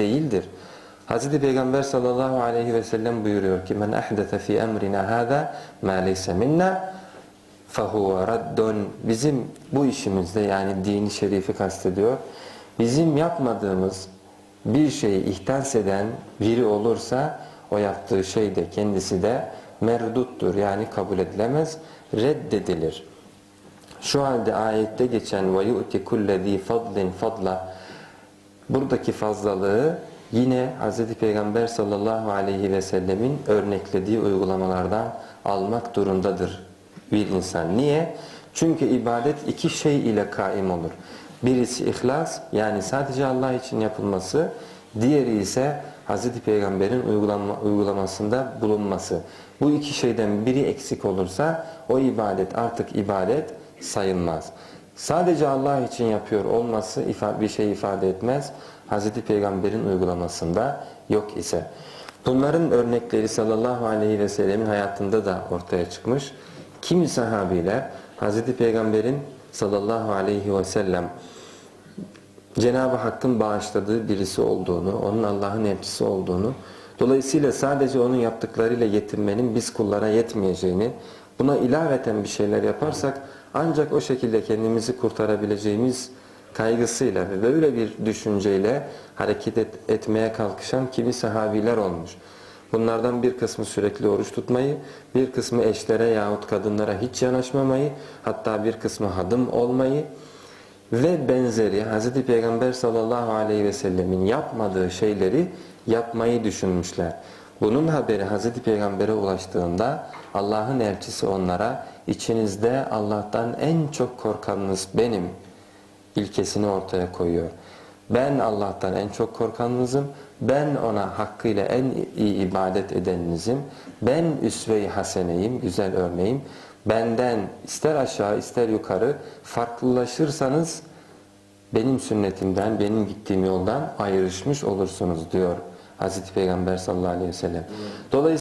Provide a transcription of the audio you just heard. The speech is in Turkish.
değildir. Hazreti Peygamber sallallahu aleyhi ve sellem buyuruyor ki men ahdete fi emrina hada ma leysa minna fahuve raddun bizim bu işimizde yani dini şerifi kastediyor. Bizim yapmadığımız bir şeyi ihdas eden biri olursa o yaptığı şey de kendisi de merduttur yani kabul edilemez, reddedilir. Şu halde ayette geçen ve yu'ti kullezî fadlin fadla buradaki fazlalığı yine Hz. Peygamber sallallahu aleyhi ve sellemin örneklediği uygulamalardan almak durumundadır bir insan. Niye? Çünkü ibadet iki şey ile kaim olur. Birisi ihlas yani sadece Allah için yapılması, diğeri ise Hz. Peygamber'in uygulama, uygulamasında bulunması. Bu iki şeyden biri eksik olursa o ibadet artık ibadet sayılmaz. Sadece Allah için yapıyor olması bir şey ifade etmez. Hz. Peygamber'in uygulamasında yok ise. Bunların örnekleri sallallahu aleyhi ve sellemin hayatında da ortaya çıkmış. Kimi sahabiler Hz. Peygamber'in sallallahu aleyhi ve sellem Cenab-ı Hakk'ın bağışladığı birisi olduğunu, onun Allah'ın elçisi olduğunu, dolayısıyla sadece onun yaptıklarıyla yetinmenin biz kullara yetmeyeceğini, buna ilaveten bir şeyler yaparsak ancak o şekilde kendimizi kurtarabileceğimiz kaygısıyla ve böyle bir düşünceyle hareket et, etmeye kalkışan kimi sahabiler olmuş. Bunlardan bir kısmı sürekli oruç tutmayı, bir kısmı eşlere yahut kadınlara hiç yanaşmamayı, hatta bir kısmı hadım olmayı ve benzeri Hz. Peygamber sallallahu aleyhi ve sellemin yapmadığı şeyleri yapmayı düşünmüşler. Bunun haberi Hz. Peygamber'e ulaştığında Allah'ın elçisi onlara içinizde Allah'tan en çok korkanınız benim ilkesini ortaya koyuyor. Ben Allah'tan en çok korkanınızım. Ben ona hakkıyla en iyi ibadet edeninizim. Ben üsve-i haseneyim, güzel örneğim. Benden ister aşağı ister yukarı farklılaşırsanız benim sünnetimden, benim gittiğim yoldan ayrışmış olursunuz diyor Hazreti Peygamber sallallahu aleyhi ve sellem. Dolayısıyla